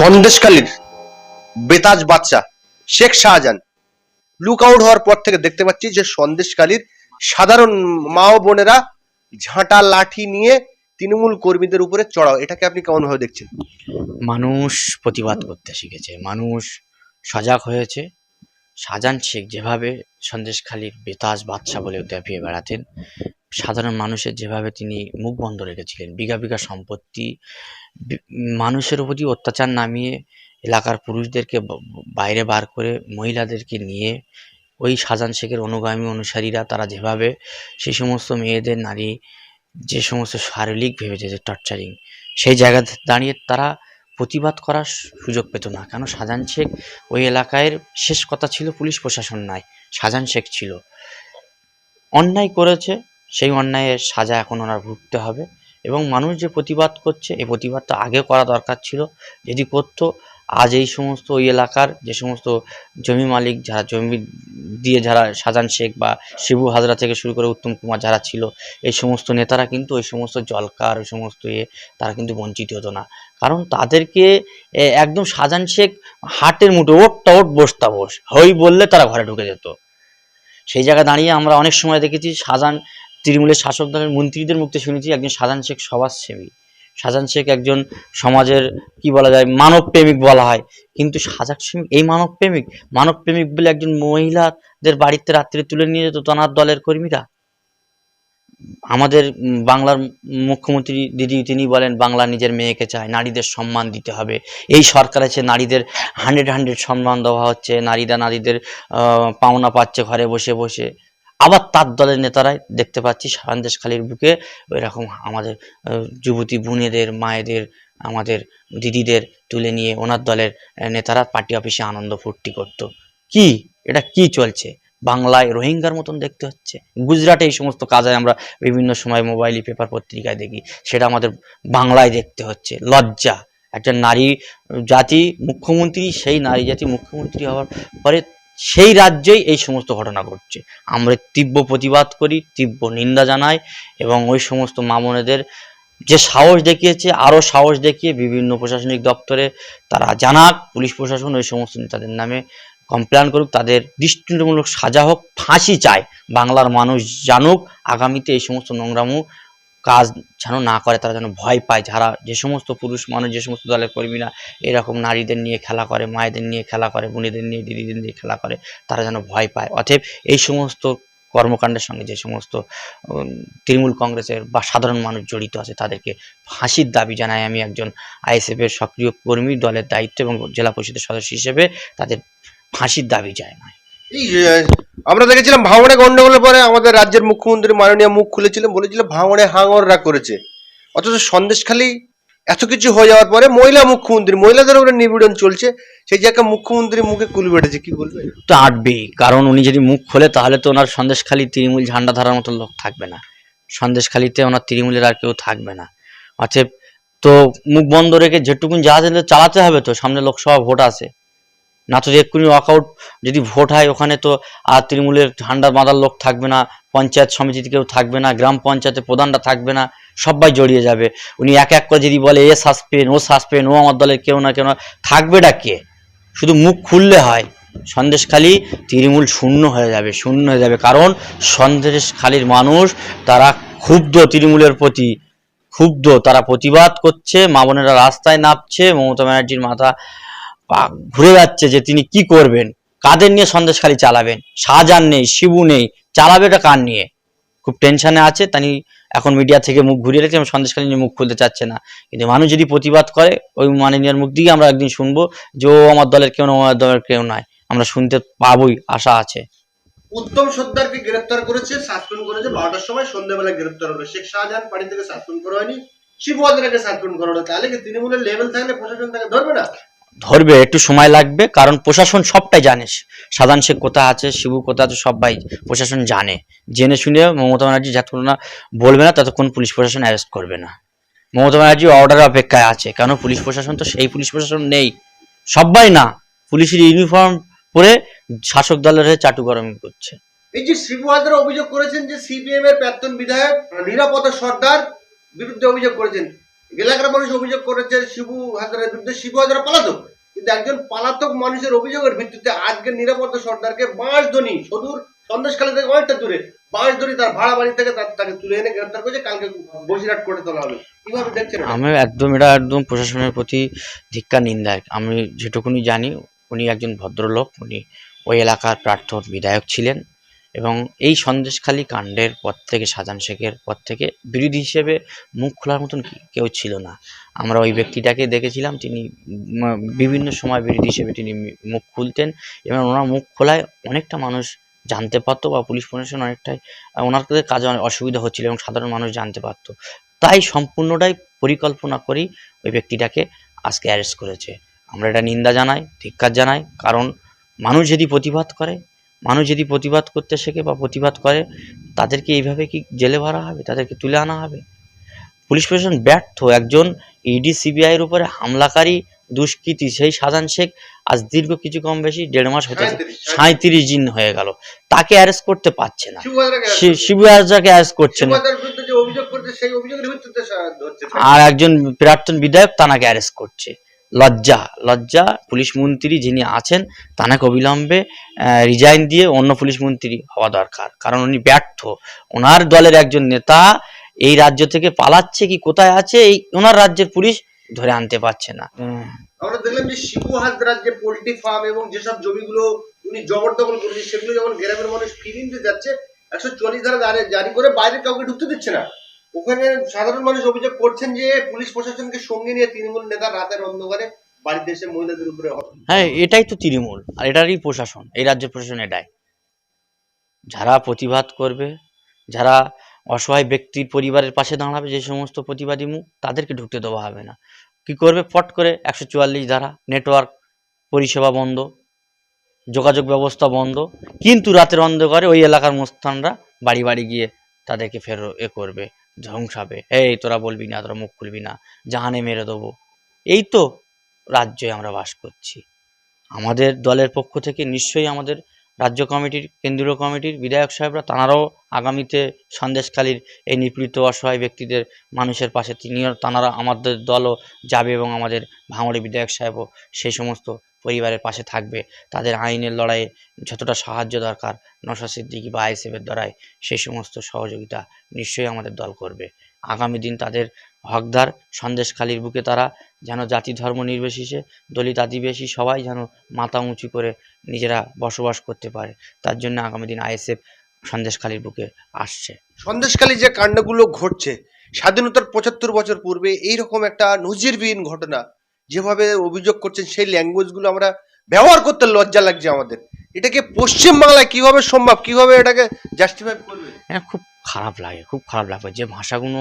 সন্দেশকালীর বেতাজ বাচ্চা Sheikh Shahjahan. Look out হওয়ার পর থেকে দেখতে পাচ্ছি যে সন্দেশকালীর সাধারণ মা ও বোনেরা ঝাঁটা লাঠি নিয়ে তৃণমূল কর্মীদের উপরে চড়াও। এটাকে আপনি কেমন ভাবে দেখছেন? মানুষ প্রতিবাদ করতে শিখেছে। মানুষ সজাগ হয়েছে। শাহজাহান শেখ যেভাবে সন্দেশখালীর বেতাজ বাদশা বলে দেখিয়ে বেড়াতেন, সাধারণ মানুষের যেভাবে তিনি মুখ বন্ধ রেখেছিলেন, বিঘা বিঘা সম্পত্তি মানুষের প্রতি অত্যাচার নামিয়ে এলাকার পুরুষদেরকে বাইরে বার করে মহিলাদেরকে নিয়ে, ওই শাহজাহান শেখের অনুগামী অনুসারীরা তারা যেভাবে সেই সমস্ত মেয়েদের নারী, যে সমস্ত শারীরিক ভেবেছে যে টর্চারিং সেই জায়গা দাঁড়িয়ে তারা প্রতিবাদ করার সুযোগ পেত না। কেন? শাহজাহান শেখ ওই এলাকায় শেষ কথা ছিল পুলিশ প্রশাসন নয় শাহজাহান শেখ ছিল। অন্যায় করেছে, সেই অন্যায়ের সাজা এখন ওনার ভুগতে হবে। এবং মানুষ যে প্রতিবাদ করছে, এই প্রতিবাদটা আগে করা দরকার ছিল। যদি করতো আজ এই সমস্ত ওই এলাকার যে সমস্ত জমি মালিক যারা জমি দিয়ে যারা শাহজাহান শেখ বা শিবু হাজরা থেকে শুরু করে উত্তম কুমার যারা ছিল, এই সমস্ত নেতারা কিন্তু ওই সমস্ত জলকার, ওই সমস্ত ইয়ে তারা কিন্তু বঞ্চিত হতো না। কারণ তাদেরকে একদম শাহজাহান শেখ হাটের মুঠো ওটটা ওট বসতা বস, হই বললে তারা ঘরে ঢুকে যেত। সেই জায়গায় দাঁড়িয়ে আমরা অনেক সময় দেখেছি শাহজাহান তৃণমূলের শাসক দলের মন্ত্রীদের মুখে শুনেছি, একজন শাহজাহান শেখ সমাজসেবী শাহজাহান শেখ একজন সমাজের, কি বলা যায় মানব প্রেমিক বলা হয়। কিন্তু শাহজাহান শেখ এই মানব প্রেমিক মানব প্রেমিক বলে একজন মহিলাদের বাড়িতে রাত্রে তুলে নিয়ে যেত তনার দলের কর্মীরা। আমাদের বাংলার মুখ্যমন্ত্রী দিদি, তিনি বলেন, বাংলা নিজের মেয়েকে চায়, নারীদের সম্মান দিতে হবে। এই সরকার আছে, নারীদের হান্ড্রেড হান্ড্রেড সম্মান দেওয়া হচ্ছে, নারীরা নারীদের পাওনা পাচ্ছে ঘরে বসে বসে। আবার তার দলের নেতারাই দেখতে পাচ্ছি সন্দেশখালীর বুকে ওই রকম আমাদের যুবতী বোনেদের, মায়েদের, আমাদের দিদিদের তুলে নিয়ে ওনার দলের নেতারা পার্টি অফিসে আনন্দ ফুর্তি করতো। কি? এটা কি চলছে? বাংলায় রোহিঙ্গার মতন দেখতে হচ্ছে? গুজরাটে এই সমস্ত কাজে আমরা বিভিন্ন সময় মোবাইলে পেপার পত্রিকায় দেখি, সেটা আমাদের বাংলায় দেখতে হচ্ছে। লজ্জা। একটা নারী জাতি, মুখ্যমন্ত্রী, সেই নারী জাতি মুখ্যমন্ত্রী হওয়ার পরে সেই রাজ্যেই এই সমস্ত ঘটনা ঘটছে। আমরা তীব্র প্রতিবাদ করি, তীব্র নিন্দা জানাই এবং ওই সমস্ত মামনেদের যে সাহস দেখিয়েছে, আরও সাহস দেখিয়ে বিভিন্ন প্রশাসনিক দপ্তরে তারা জানাক, পুলিশ প্রশাসন ওই সমস্ত নেতাদের নামে কমপ্লেন করুক, তাদের দৃষ্টিমূলক সাজা হোক, ফাঁসি চায়, বাংলার মানুষ জানুক, আগামীতে এই সমস্ত নোংরামু কাজ যেন না করে তারা যেন ভয় পায়। যারা যে সমস্ত পুরুষ মানুষ যে সমস্ত দলের কর্মীরা এরকম নারীদের নিয়ে খেলা করে মায়েদের নিয়ে খেলা করে বোনেদের নিয়ে দিদিদের নিয়ে খেলা করে তারা যেন ভয় পায়। অতএব এই সমস্ত কর্মকাণ্ডের সঙ্গে যে সমস্ত তৃণমূল কংগ্রেসের বা সাধারণ মানুষ জড়িত আছে তাদেরকে ফাঁসির দাবি জানাই আমি একজন আইএসএফ এর সক্রিয় কর্মী দলের দায়িত্ব এবং জেলা পরিষদের সদস্য হিসেবে তাদের ফাঁসির দাবি আহ, আমরা দেখেছিলাম ভাঙড়ে গন্ডগোলের পরে আমাদের রাজ্যের মুখ্যমন্ত্রী মাননীয় মুখ খুলেছিলেন বলেছিল ভাঙড়ে হাঙররা করেছে। অথচ সন্দেশখালী এত কিছু হয়ে যাওয়ার পরে মহিলা মুখ্যমন্ত্রী, মহিলাদের উপরে নিপীড়ন চলছে, সেই জায়গায় মুখ্যমন্ত্রী মুখে কুল বেড়েছে, কি বলবে তো আটবেই, কারণ উনি যদি মুখ খোলে তাহলে তো ওনার সন্দেশখালী তৃণমূল ঝান্ডা ধরার মতো লোক থাকবে না। সন্দেশখালীতে ওনার তৃণমূলের আর কেউ থাকবে না। অতএব তো মুখ বন্ধ রেখে যেটুকুন যা চালাতে হবে তো, সামনে লোকসভা ভোট আছে। না তো এক্ষুনি ওয়াকআউট যদি ভোট হয় ওখানে তো আর তৃণমূলের ঝান্ডা বাঁধার লোক থাকবে না, পঞ্চায়েত সমিতিতে কেউ থাকবে না, গ্রাম পঞ্চায়েতে প্রধানরা থাকবে না, সবাই জড়িয়ে যাবে। উনি এক এক করে যদি বলে, এ সাসপেন্ড ও সাসপেন্ড ও আমার দলের কেউ না কেউ না থাকবেটা কে? শুধু মুখ খুললে হয়। সন্দেশখালী তৃণমূল শূন্য হয়ে যাবে, শূন্য হয়ে যাবে। কারণ সন্দেশখালীর মানুষ, তারা ক্ষুব্ধ তৃণমূলের প্রতি, ক্ষুব্ধ। তারা প্রতিবাদ করছে, মা বোনেরা রাস্তায় নামছে, মমতা ব্যানার্জির মাথা ঘুরে যাচ্ছে যে তিনি কি করবেন? কাদের নিয়ে সন্দেশখালী চালাবেন? শাহজাহান নেই, শিবু নেই, চালাবে এটা কার নিয়ে? খুব টেনশনে আছে, তিনি এখন মিডিয়া থেকে মুখ ঘুরিয়ে রেখেছে সন্দেশখালী নিয়ে মুখ খুলতে চাচ্ছে না। কিন্তু মানুষ যদি প্রতিবাদ করে, ওই মাননীয়ার মুখ দিয়ে আমরা একদিন শুনব যে ও আমার দলের কেউ না আমার দলের কেউ নয়। আমরা শুনতে পাবোই, আশা আছে। উত্তম সর্দারকে গ্রেপ্তার করেছে, সাসপেন্ড করেছে বারোটার সময় সন্ধ্যাবেলা গ্রেপ্তার হলো শেখ শাহজাহান বাড়ি থেকে সাসপেন্ড করা হয়নি, শিবু হাজরাকে সাসপেন্ড করা হলো। তাহলে কি তৃণমূলের লেভেল থাকলে প্রশাসন তাকে ধরবে না? ধরবে, একটু সময় লাগবে, কারণ প্রশাসন সবটাই জানে। সাধারণ শেখ কোথায় আছে, শিবু কোথায় আছে, সবাই প্রশাসন জানে। জেনে শুনে মমতা ব্যানার্জি যতক্ষণ না বলবে না, ততক্ষণ পুলিশ প্রশাসন অ্যারেস্ট করবে না। মমতা ব্যানার্জি অর্ডারের অপেক্ষায় আছে কারণ পুলিশ প্রশাসন তো সেই পুলিশ প্রশাসন নেই। সবাই না, পুলিশের ইউনিফর্ম পরে শাসক দলের হয়ে চাটু গরম করছে। এই যে শিবু হাজরা অভিযোগ করেছেন যে সিপিএম এর প্রাক্তন বিধায়ক নিরাপদ সর্দার বিরুদ্ধে অভিযোগ করেছেন। এলাকার মানুষ অভিযোগ করেছে শিবু হাজারের বিরুদ্ধে, শিবু হাজারা পালাতক। কিন্তু একজন পালাতক মানুষের অভিযোগের ভিত্তিতে আজকে নিরাপত্তা সর্দারকে বাঁশধনি সদূর সন্দেশখালী থেকে অনেকটা দূরে, বাঁশ বাঁশধনি তার ভাড়া বাড়ি থেকে তাকে তুলে এনে গ্রেফতার করেছে। কালকে বসিরহাট করে তোলা হবে। দেখছেন? আমি একদম এটা একদম প্রশাসনের প্রতি ধিক্কার নিন্দায় আমি যেটুকুনি জানি, উনি একজন ভদ্রলোক। উনি ওই এলাকার প্রার্থন বিধায়ক ছিলেন। এবং এই সন্দেশখালী কাণ্ডের পর থেকে শাহজাহান শেখের পর থেকে বিরোধী হিসেবে মুখ খোলার মতন কেউ ছিল না। আমরা ওই ব্যক্তিটাকে দেখেছিলাম, তিনি বিভিন্ন সময় বিরোধী হিসেবে তিনি মুখ খুলতেন এবং ওনার মুখ খোলায় অনেকটা মানুষ জানতে পারতো বা পুলিশ প্রশাসন অনেকটাই ওনার কাজে অনেক অসুবিধা হচ্ছিল এবং সাধারণ মানুষ জানতে পারতো। তাই সম্পূর্ণটাই পরিকল্পনা করেই ওই ব্যক্তিটাকে আজকে অ্যারেস্ট করেছে। আমরা এটা নিন্দা জানাই, ধিক্কার জানাই, কারণ মানুষ যদি প্রতিবাদ করে মানুষ যদি প্রতিবাদ করতে শেখে বা প্রতিবাদ করে তাদেরকে এইভাবে কি জেলে ভরা হবে? তাদেরকে তুলে আনা হবে? পুলিশ প্রশাসন ব্যর্থ। একজন ইডি সিবিআইয়ের উপরে হামলাকারী দুষ্কৃতী সেই সাজান শেখ আজ দীর্ঘ কিছু কম বেশি দেড় মাস হতে সাঁত্রিশ দিন হয়ে গেল। তাকে অ্যারেস্ট করতে পারছে না। শিবু হাজারাকে অ্যারেস্ট করছে না। আর একজন প্রাক্তন বিধায়ক তানাকে অ্যারেস্ট করছে। লজ্জা লজ্জা পুলিশ মন্ত্রী যিনি আছেন তানাকে অবিলম্বে রিজাইন দিয়ে অন্য পুলিশ মন্ত্রী হওয়া দরকার। কারণ উনি ব্যর্থ। ওনার দলের একজন নেতা এই রাজ্য থেকে পালাচ্ছে কি কোথায় আছে এই ওনার রাজ্যের পুলিশ ধরে আনতে পারছে না। আমরা দেখলাম যে শিবু হাজরার যে পোল্ট্রি ফার্ম এবং যেসব জমিগুলো উনি জবরদখল করেছে সেগুলো যখন গ্রামের মানুষ ফিরিয়ে দিতে যাচ্ছে একশো চল্লিশ ধারা জারি করে বাইরে কাউকে ঢুকতে দিচ্ছে না। ওখানে সাধারণ মানুষ অভিযোগ করছেন যে পুলিশ প্রশাসনকে সঙ্গে নিয়ে তৃণমূল নেতা রাতের অন্ধকারে বাড়িতে এসে মহিলাদের উপরে হ্যাঁ এটাই তো তৃণমূল, আর এটারই প্রশাসন, এই রাজ্যের প্রশাসন এটাই যারা প্রতিবাদ করবে, যারা অসহায় ব্যক্তির পরিবারের পাশে দাঁড়াবে, যে সমস্ত প্রতিবাদী মুখ, তাদেরকে ঢুকতে দেওয়া হবে না। কি করবে? ফট করে একশো চুয়াল্লিশ ধারা, নেটওয়ার্ক, পরিষেবা বন্ধ, যোগাযোগ ব্যবস্থা বন্ধ, কিন্তু রাতের অন্ধকারে ওই এলাকার মোস্তানরা বাড়ি বাড়ি গিয়ে তাদেরকে ফের এ করবে। ধ্বংসাবে এই, তোরা বলবি না, তোরা মুখ খুলবি না, জাহানে মেরে দেবো। এই তো রাজ্যে আমরা বাস করছি। আমাদের দলের পক্ষ থেকে নিশ্চয়ই আমাদের রাজ্য কমিটির, কেন্দ্রীয় কমিটির বিধায়ক সাহেবরা, তাঁরাও আগামীতে সন্দেশখালীর এই নিপীড়িত, অসহায় ব্যক্তিদের, মানুষের পাশে, তিনিও, তাঁরা আমাদের দলও যাবে এবং আমাদের ভাঙড়ি বিধায়ক সাহেবও সেই সমস্ত পরিবারের পাশে থাকবে। তাদের আইনের লড়াইয়ে যতটা সাহায্য দরকার নশা সিদ্দিকি বা আইসেফের দ্বারাই সেই সমস্ত সহযোগিতা নিশ্চয়ই আমাদের দল করবে। আগামী দিন তাদের হকদার সন্দেশখালীর বুকে তারা যেন জাতি ধর্ম নির্বিশেষে, দলিত আদিবাসী সবাই যেন মাথা উঁচু করে নিজেরা বসবাস করতে পারে। তার জন্য আগামী দিন আইএসএফ সন্দেশখালীর বুকে আসছে। সন্দেশখালী যে কাণ্ডগুলো ঘটছে, স্বাধীনতার পঁচাত্তর বছর পূর্বে এইরকম একটা নজিরবিহীন ঘটনা যেভাবে অভিযোগ করছেন, সেই ল্যাঙ্গুয়েজগুলো আমরা ব্যবহার করতে লজ্জা লাগছে আমাদের। এটাকে পশ্চিম বাংলায় কীভাবে সম্ভব? কীভাবে এটাকে জাস্টিফাই করবে? হ্যাঁ খুব খারাপ লাগে, খুব খারাপ লাগে। যে ভাষাগুলো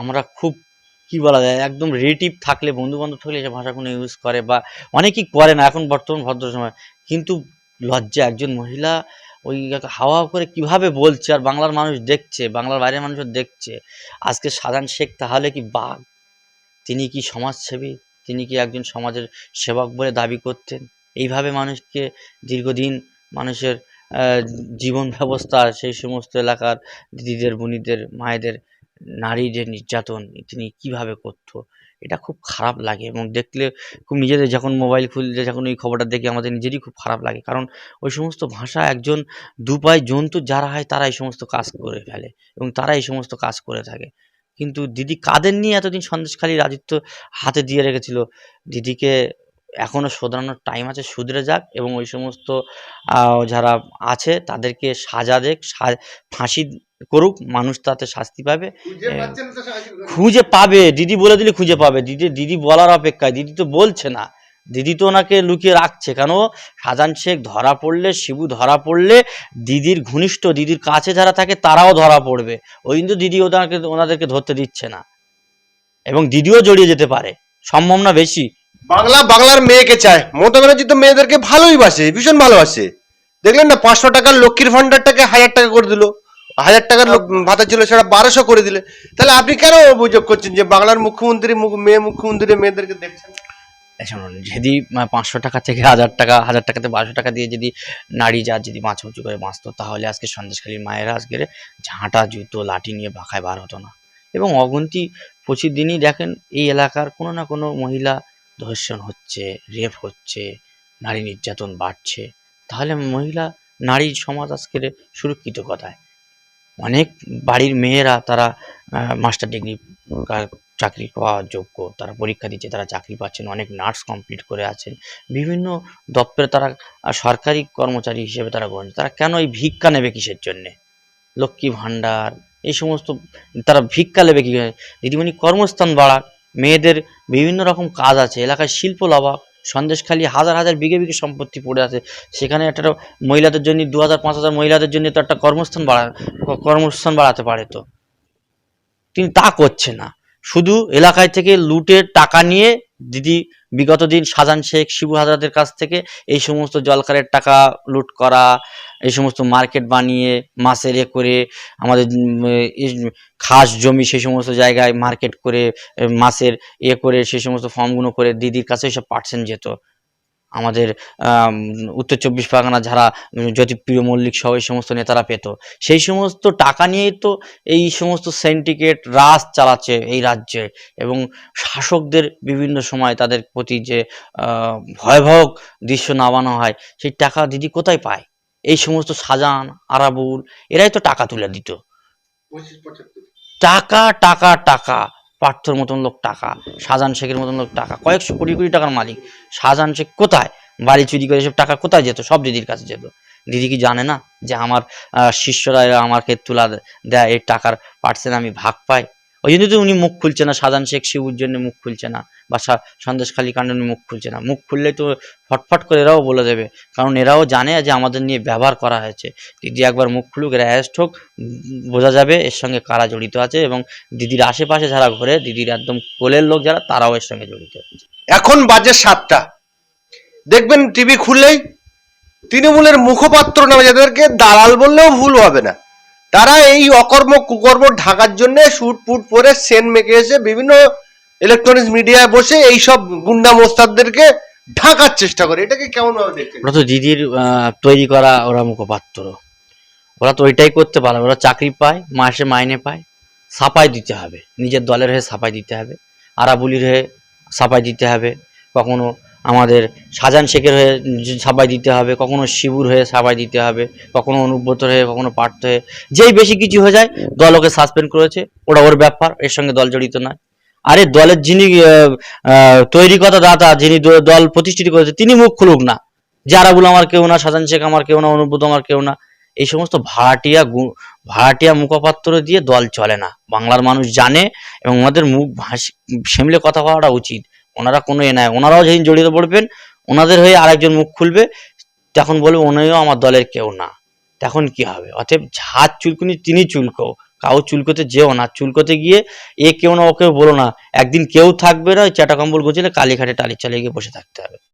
আমরা খুব, কি বলা যায়, একদম রিলেটিভ থাকলে বন্ধু বান্ধব থাকলে যে ভাষাগুলো ইউজ করে বা অনেকেই করে না এখন বর্তমান ভদ্র সময় কিন্তু লজ্জা, একজন মহিলা ওই হাওয়া করে কীভাবে বলছে আর বাংলার মানুষ দেখছে, বাংলার বাইরের মানুষও দেখছে। আজকে সাধারণ শেখ তাহলে কি বাঘ? তিনি কি সমাজসেবী? তিনি কি একজন সমাজের সেবক বলে দাবি করতেন? এইভাবে মানুষকে দীর্ঘদিন মানুষের জীবন ব্যবস্থা সেই সমস্ত এলাকার দিদিদের, বোনিদের, মায়েদের নারী যে নির্যাতন তিনি কীভাবে করতো? এটা খুব খারাপ লাগে এবং দেখলে খুব নিজেদের যখন মোবাইল খুললে যখন এই খবরটা দেখে আমাদের নিজেরই খুব খারাপ লাগে। কারণ ওই সমস্ত ভাষা একজন দুপায় জন্তু যারা হয় তারা এই সমস্ত কাজ করে ফেলে এবং তারা এই সমস্ত কাজ করে থাকে। কিন্তু দিদি কাদের নিয়ে এতদিন সন্দেশখালী রাজত্ব হাতে দিয়ে রেখেছিল? দিদিকে এখনও শোধরানোর টাইম আছে শুধরে যাক এবং ওই সমস্ত যারা আছে তাদেরকে সাজা দেখ ফাঁসি করুক মানুষ তাতে শাস্তি পাবে। খুঁজে পাবে দিদি বলে দিলে খুঁজে পাবে। দিদি দিদি বলার অপেক্ষায় দিদি তো বলছে না। দিদি তো ওনাকে লুকিয়ে রাখছে, কেন? সাজান শেখ ধরা পড়লে, শিবু ধরা পড়লে, দিদির ঘনিষ্ঠ দিদির কাছে যারা থাকে তারাও ধরা পড়বে। ওই কিন্তু দিদি ওনাকে, ওনাদেরকে ধরতে দিচ্ছে না। এবং দিদিও জড়িয়ে যেতে পারে। সম্ভাবনা বেশি। বাংলা, বাংলার মেয়েকে চায়। মমতা ব্যানার্জি তো মেয়েদেরকে ভালোই বাসে, ভীষণ ভালোবাসে। দেখলেন না, পাঁচশো টাকার লক্ষ্মীর ভান্ডারটাকে হাজার টাকা করে দিল। হাজার টাকার লোক- ভাতা ছিল, সেটা বারোশো করে দিলে। তাহলে আপনি কেন অভিযোগ করছেন যে বাংলার মুখ্যমন্ত্রী মুখ- মেয়ে মুখ্যমন্ত্রী মেয়েদেরকে দেখছেন? যদি পাঁচশো টাকা থেকে হাজার টাকা, হাজার টাকাতে বারোশো টাকা দিয়ে যদি নারী যা যদি মাছ উঁচু করে বাঁচতো, তাহলে আজকে সন্দেশখালীর মায়েরা আজকের ঝাঁটা, জুতো, লাঠি নিয়ে বাঁকায় বার হতো না। এবং অগুন্তি প্রতিদিনই দেখেন, এই এলাকার কোনো না কোনো মহিলা ধর্ষণ হচ্ছে, রেপ হচ্ছে, নারী নির্যাতন বাড়ছে। তাহলে মহিলা, নারী সমাজ আজকের সুরক্ষিত কথায়? অনেক বাড়ির মেয়েরা তারা মাস্টার ডিগ্রি চাকরি পাওয়ার যোগ্য। তারা পরীক্ষা দিচ্ছে, তারা চাকরি পাচ্ছেন, অনেক নার্স কমপ্লিট করে আছেন। বিভিন্ন দপ্তরে তারা সরকারি কর্মচারী হিসেবে তারা গ্রহণ তারা কেন এই ভিক্ষা নেবে কিসের জন্যে? লক্ষ্মী ভাণ্ডার, এই সমস্ত, তারা ভিক্ষা নেবে কি দিদিমণি, কর্মস্থান বাড়াক। মেয়েদের বিভিন্ন রকম কাজ আছে। এলাকায় শিল্প লাভাক সন্দেশখালী হাজার হাজার বিঘে বিঘে সম্পত্তি পড়ে আছে। সেখানে একটা মহিলাদের জন্য দু হাজার পাঁচ হাজার মহিলাদের জন্য তো একটা কর্মস্থান বাড়া, কর্মস্থান বাড়াতে পারে তো। তিনি তা করছে না। শুধু এলাকায় থেকে লুটের টাকা নিয়ে দিদি বিগত দিন সাজান শেখ, শিবু হাজারদের কাছ থেকে এই সমস্ত জলকারের টাকা লুট করা, এই সমস্ত মার্কেট বানিয়ে, মাছের এ করে, আমাদের খাস জমি সেই সমস্ত জায়গায় মার্কেট করে, মাছের এ করে, সেই সমস্ত ফর্মগুলো করে দিদির কাছে সব পার্সেন্ট যেত। আমাদের আম, উত্তর চব্বিশ পরগনা যারা জ্যোতিপ্রিয় মল্লিক সহ এই সমস্ত নেতারা পেত। সেই সমস্ত টাকা নিয়েই তো এই সমস্ত সেন্টিকেট রাজ চালাচ্ছে এই রাজ্যে এবং শাসকদের বিভিন্ন সময় তাদের প্রতি যে ভয়াবহ দৃশ্য নামানো হয় সেই টাকা দিদি কোথায় পায়? এই সমস্ত সাজান আরাবুল এরাই তো টাকা তুলে দিত। টাকা টাকা টাকা। পার্থর মতন লোক টাকা, শাহজাহান শেখের মতন লোক টাকা, কয়েকশো কোটি কোটি টাকার মালিক। শাহজাহান শেখ কোথায়? বাড়ি চুরি করে এসব টাকা কোথায় যেত? সব দিদির কাছে যেত। দিদি কি জানে না যে আমার শিষ্যরা আমাকে তুলা দেয় এই টাকার পার্সেন্ট আমি ভাগ পাই? ওই জন্য তো উনি মুখ খুলছে না শাহজাহান শেখ শিবুর জন্য মুখ খুলছে না, বা সন্দেশখালী কাণ্ড মুখ খুলছে না। মুখ খুললে তো ফটফট করে এরাও বলে দেবে, কারণ এরাও জানে যে আমাদের নিয়ে ব্যবহার করা হয়েছে। দিদি একবার মুখ খুলুক, এরা অ্যারেস্ট হোক, বোঝা যাবে এর সঙ্গে কারা জড়িত আছে, এবং দিদির আশেপাশে যারা ঘোরে, দিদির একদম কোলের লোক যারা, তারাও এর সঙ্গে জড়িত এখন বাজে সাতটা। দেখবেন টিভি খুললেই তৃণমূলের মুখপাত্র নামে যাদেরকে দালাল বললেও ভুল হবে না। তারা এই অকর্ম কুকর্ম ঢাকার জন্য শুট পুট পরে সেন মেকে এসে বিভিন্ন ইলেকট্রনিক্স মিডিয়ায় বসে এই সব গুন্ডা মোস্তাদদেরকে ঢাকার চেষ্টা করে। এটাকে কেমন ভাবে দেখছেন? ওরা তো দিদির তৈরি করা ওরা মুখপাত্র। ওরা তো ওইটাই করতে পারে। ওরা চাকরি পায়, মাসে মাইনে পায় সাপাই দিতে হবে। নিজের দলের হয়ে সাপাই দিতে হবে। আরাবুলির হয়ে সাপাই দিতে হবে। কখনো আমাদের শাহজাহান শেখের হয়ে সাবাই দিতে হবে, কখনো শিবুর হয়ে সাবাই দিতে হবে, কখনো অনুব্রত হয়ে, কখনো পার্থ হয়ে, যেই বেশি কিছু হয়ে যায়, দল ওকে সাসপেন্ড করেছে, ওটা ওর ব্যাপার, এর সঙ্গে দল জড়িত নয়। আরে দলের যিনি তৈরি কথা দাতা যিনি দল প্রতিষ্ঠিত করেছে, তিনি মুখ খুলুক না। যে আরাবুল আমার কেউ না, সাজান শেখ আমার কেউ না, অনুব্রত আমার কেউ না, এই সমস্ত ভাড়াটিয়া গু- ভাড়াটিয়া মুখপাত্র দিয়ে দল চলে না। বাংলার মানুষ জানে এবং ওনাদের মুখ ভাস, সেমলে কথা বলাটা উচিত। ওনারা কোনো এ নাই। ওনারাও যেদিন জড়িত পড়বেন, ওনাদের হয়ে আরেকজন মুখ খুলবে, তখন বলবে উনিও আমার দলের কেউ না। তখন কি হবে? অতএব হাত চুলকুনি, তিনি চুলকো। কাউ চুলকোতে যেও না। চুলকোতে গিয়ে এ কেউ না, ও কেউ বলো না। একদিন কেউ থাকবে না, ওই চাটা কম্বল গুছলে কালীঘাটে টালি চালিয়ে গিয়ে বসে থাকতে হবে।